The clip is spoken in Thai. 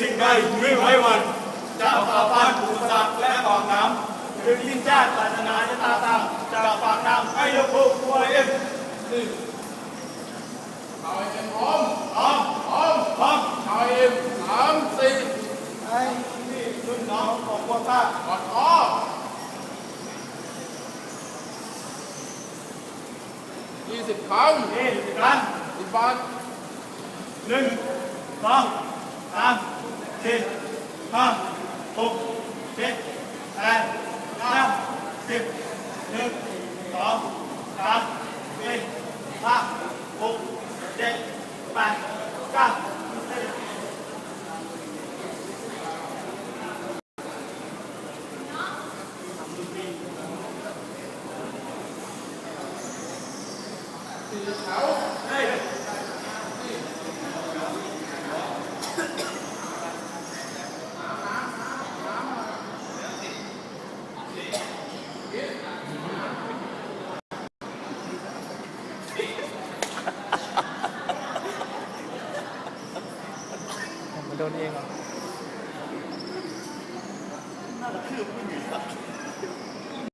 สิ่งใดไม่ไว้วันจะฝ่าฟันอุปสรรคและกองน้ำถึงทิ้งชาติศาสนาจะตาตั้งจะฝากน้ำให้ยกภูมิตัวเองหนึ่งเอาเอ็มพร้อมพร้อมพร้อมพร้อมเอาเอ็มสามสี่ไอ้นี่รุ่นน้องของพวกข้ากอดอ้อยี่สิบครั้งยี่สิบครั้งสิบบาทหนึ่งสองามสี่ห้าหกเจ็ดแปดเก้าสิบหนึ่งสองสามสี่ห้าหกเจ็ดแปดเก้าสิบ สี่แ มันโดนเองเหรอน่าจะคือผู้หญิง